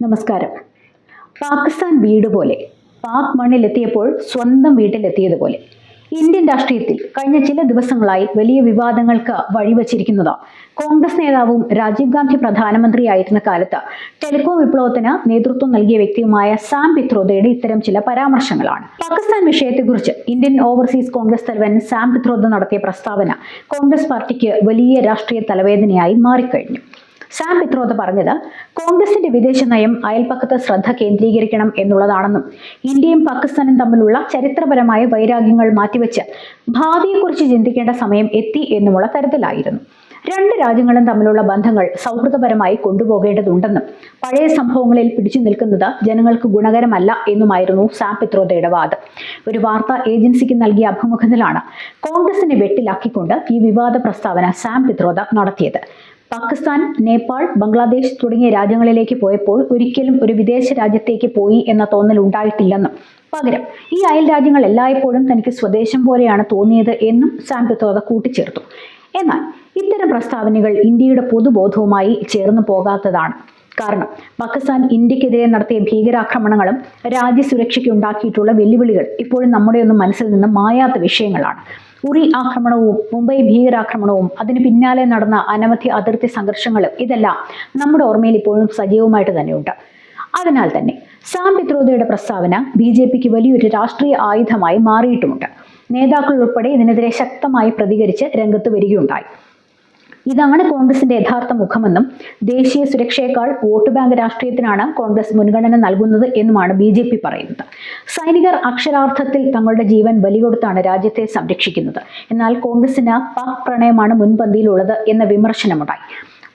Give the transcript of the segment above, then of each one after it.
നമസ്കാരം. പാകിസ്ഥാൻ വീട് പോലെ പാക് മണ്ണിലെത്തിയപ്പോൾ സ്വന്തം വീട്ടിലെത്തിയതുപോലെ ഇന്ത്യൻ രാഷ്ട്രീയത്തിൽ കഴിഞ്ഞ ചില ദിവസങ്ങളായി വലിയ വിവാദങ്ങൾക്ക് വഴിവച്ചിരിക്കുന്നതാണ് കോൺഗ്രസ് നേതാവും രാജീവ് ഗാന്ധി പ്രധാനമന്ത്രിയായിരുന്ന കാലത്ത് ടെലികോം വിപ്ലവത്തിന് നേതൃത്വം നൽകിയ വ്യക്തിയുമായ സാം പിത്രോദയുടെ ഇത്തരം ചില പരാമർശങ്ങളാണ്. പാകിസ്ഥാൻ വിഷയത്തെക്കുറിച്ച് ഇന്ത്യൻ ഓവർസീസ് കോൺഗ്രസ് തലവൻ സാം പിത്രോദ നടത്തിയ പ്രസ്താവന കോൺഗ്രസ് പാർട്ടിക്ക് വലിയ രാഷ്ട്രീയ തലവേദനയായി മാറിക്കഴിഞ്ഞു. സാം പിത്രോത്ത് പറഞ്ഞത് കോൺഗ്രസിന്റെ വിദേശ നയം അയൽപ്പക്കത്ത് ശ്രദ്ധ കേന്ദ്രീകരിക്കണം എന്നുള്ളതാണെന്നും ഇന്ത്യയും പാകിസ്ഥാനും തമ്മിലുള്ള ചരിത്രപരമായ വൈരാഗ്യങ്ങൾ മാറ്റിവെച്ച് ഭാവിയെക്കുറിച്ച് ചിന്തിക്കേണ്ട സമയം എത്തി എന്നുമുള്ള തരത്തിലായിരുന്നു. രണ്ട് രാജ്യങ്ങളും തമ്മിലുള്ള ബന്ധങ്ങൾ സൗഹൃദപരമായി കൊണ്ടുപോകേണ്ടതുണ്ടെന്നും പഴയ സംഭവങ്ങളിൽ പിടിച്ചു നിൽക്കുന്നത് ജനങ്ങൾക്ക് ഗുണകരമല്ല എന്നുമായിരുന്നു സാം പിത്രോദയുടെ വാദം. ഒരു വാർത്താ ഏജൻസിക്ക് നൽകിയ അഭിമുഖത്തിലാണ് കോൺഗ്രസിനെ വെട്ടിലാക്കിക്കൊണ്ട് ഈ വിവാദ പ്രസ്താവന സാം പിത്രോദ നടത്തിയത്. പാകിസ്ഥാൻ നേപ്പാൾ ബംഗ്ലാദേശ് തുടങ്ങിയ രാജ്യങ്ങളിലേക്ക് പോയപ്പോൾ ഒരിക്കലും ഒരു വിദേശ രാജ്യത്തേക്ക് പോയി എന്ന തോന്നൽ ഉണ്ടായിട്ടില്ലെന്നും. പകരം ഈ അയൽ രാജ്യങ്ങൾ എല്ലായ്പ്പോഴും തനിക്ക് സ്വദേശം പോലെയാണ് തോന്നിയത് എന്നും സാമ്പത്തോത കൂട്ടിച്ചേർത്തു. എന്നാൽ ഇത്തരം പ്രസ്താവനകൾ ഇന്ത്യയുടെ പൊതുബോധവുമായി ചേർന്നു പോകാത്തതാണ്. കാരണം പാകിസ്ഥാൻ ഇന്ത്യക്കെതിരെ നടത്തിയ ഭീകരാക്രമണങ്ങളും രാജ്യസുരക്ഷയ്ക്ക് ഉണ്ടാക്കിയിട്ടുള്ള വെല്ലുവിളികൾ ഇപ്പോഴും നമ്മുടെയൊന്നും മനസ്സിൽ നിന്ന് മായാത്ത വിഷയങ്ങളാണ്. ഉറി ആക്രമണവും മുംബൈ ഭീകരാക്രമണവും അതിന് പിന്നാലെ നടന്ന അനവധി അതിർത്തി സംഘർഷങ്ങളും ഇതെല്ലാം നമ്മുടെ ഓർമ്മയിൽ ഇപ്പോഴും സജീവമായിട്ട് തന്നെയുണ്ട്. അതിനാൽ തന്നെ സാം പിത്രോദയുടെ പ്രസ്താവന ബി ജെ പിക്ക് വലിയൊരു രാഷ്ട്രീയ ആയുധമായി മാറിയിട്ടുമുണ്ട്. നേതാക്കൾ ഉൾപ്പെടെ ഇതിനെതിരെ ശക്തമായി പ്രതികരിച്ച് രംഗത്ത് വരികയുണ്ടായി. ഇതാണ് കോൺഗ്രസിന്റെ യഥാർത്ഥ മുഖമെന്നും ദേശീയ സുരക്ഷയേക്കാൾ വോട്ട് ബാങ്ക് രാഷ്ട്രീയത്തിനാണ് കോൺഗ്രസ് മുൻഗണന നൽകുന്നത് എന്നുമാണ് ബി ജെ പി പറയുന്നത്. സൈനികർ അക്ഷരാർത്ഥത്തിൽ തങ്ങളുടെ ജീവൻ ബലികൊടുത്താണ് രാജ്യത്തെ സംരക്ഷിക്കുന്നത്. എന്നാൽ കോൺഗ്രസിന് പാക് പ്രണയമാണ് മുൻപന്തിയിലുള്ളത് എന്ന വിമർശനമുണ്ടായി.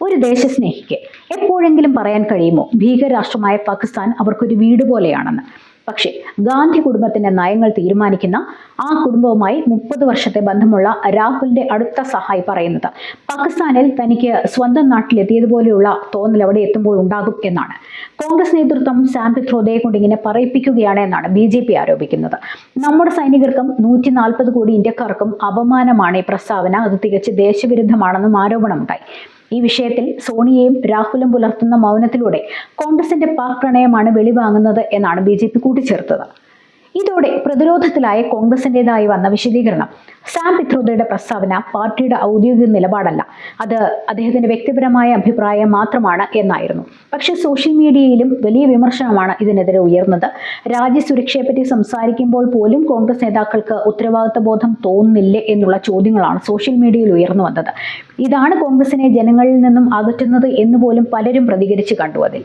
ഒരു ദേശസ്നേഹിക്ക് എപ്പോഴെങ്കിലും പറയാൻ കഴിയുമോ? ഭീകരരാഷ്ട്രമായ പാകിസ്ഥാൻ അവർക്കൊരു വീട് പോലെയാണെന്ന്. പക്ഷേ ഗാന്ധി കുടുംബത്തിന്റെ നയങ്ങൾ തീരുമാനിക്കുന്ന ആ കുടുംബവുമായി മുപ്പത് വർഷത്തെ ബന്ധമുള്ള രാഹുലിന്റെ അടുത്ത സഹായി പറയുന്നത്. പാകിസ്ഥാനിൽ തനിക്ക് സ്വന്തം നാട്ടിലെത്തിയതുപോലെയുള്ള തോന്നൽ അവിടെ എത്തുമ്പോൾ ഉണ്ടാകും എന്നാണ്. കോൺഗ്രസ് നേതൃത്വം സാം പിത്രോദയെ കൊണ്ട് ഇങ്ങനെ പറയിപ്പിക്കുകയാണ് എന്നാണ് ബി ജെ പി ആരോപിക്കുന്നത്. നമ്മുടെ സൈനികർക്കും നൂറ്റി നാൽപ്പത് കോടി ഇന്ത്യക്കാർക്കും അപമാനമാണ് ഈ പ്രസ്താവന. അത് തികച്ച് ദേശവിരുദ്ധമാണെന്നും ആരോപണമുണ്ടായി. ഈ വിഷയത്തിൽ സോണിയയും രാഹുലും പുലർത്തുന്ന മൗനത്തിലൂടെ കോൺഗ്രസിന്റെ പാക് പ്രണയമാണ് വെളിവാങ്ങുന്നത് എന്നാണ് ബി ജെ പി കൂട്ടിച്ചേർത്തത്. ഇതോടെ പ്രതിരോധത്തിലായ കോൺഗ്രസിന്റെതായി വന്ന വിശദീകരണം. സാം പിത്രോദയുടെ പ്രസ്താവന പാർട്ടിയുടെ ഔദ്യോഗിക നിലപാടല്ല. അത് അദ്ദേഹത്തിന്റെ വ്യക്തിപരമായ അഭിപ്രായം മാത്രമാണ് എന്നായിരുന്നു. പക്ഷേ സോഷ്യൽ മീഡിയയിലും വലിയ വിമർശനമാണ് ഇതിനെതിരെ ഉയർന്നത്. രാജ്യസുരക്ഷയെപ്പറ്റി സംസാരിക്കുമ്പോൾ പോലും കോൺഗ്രസ് നേതാക്കൾക്ക് ഉത്തരവാദിത്ത ബോധം തോന്നുന്നില്ലേ എന്നുള്ള ചോദ്യങ്ങളാണ് സോഷ്യൽ മീഡിയയിൽ ഉയർന്നു വന്നത്. ഇതാണ് കോൺഗ്രസിനെ ജനങ്ങളിൽ നിന്നും അകറ്റുന്നത് എന്ന് പോലും പലരും പ്രതികരിച്ചു കണ്ടു അതിൽ.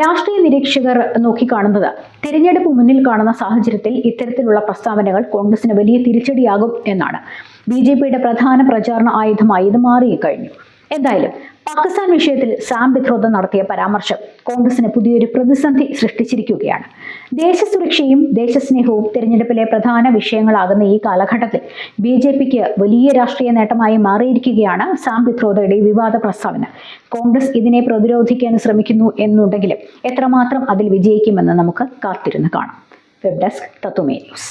രാഷ്ട്രീയ നിരീക്ഷകർ നോക്കിക്കാണുന്നത്. തിരഞ്ഞെടുപ്പ് മുന്നിൽ കാണുന്ന സാഹചര്യത്തിൽ ഇത്തരത്തിലുള്ള പ്രസ്താവനകൾ കോൺഗ്രസിന് വലിയ തിരിച്ചടിയാകും എന്നാണ്. ബി ജെ പിയുടെ പ്രധാന പ്രചാരണ ആയുധമായി ഇത് മാറിക്കഴിഞ്ഞു. എന്തായാലും പാകിസ്ഥാൻ വിഷയത്തിൽ സാം ബിത്രോദ നടത്തിയ പരാമർശം കോൺഗ്രസിന് പുതിയൊരു പ്രതിസന്ധി സൃഷ്ടിച്ചിരിക്കുകയാണ്. ദേശസുരക്ഷയും ദേശസ്നേഹവും തിരഞ്ഞെടുപ്പിലെ പ്രധാന വിഷയങ്ങളാകുന്ന ഈ കാലഘട്ടത്തിൽ ബി ജെ പിക്ക് വലിയ രാഷ്ട്രീയ നേട്ടമായി മാറിയിരിക്കുകയാണ് സാം ബിത്രോദയുടെ ഈ വിവാദ പ്രസ്താവന. കോൺഗ്രസ് ഇതിനെ പ്രതിരോധിക്കാൻ ശ്രമിക്കുന്നു എന്നുണ്ടെങ്കിലും എത്രമാത്രം അതിൽ വിജയിക്കുമെന്ന് നമുക്ക് കാത്തിരുന്ന് കാണാം. വെബ് ഡെസ്ക് തത്തുമേ ന്യൂസ്.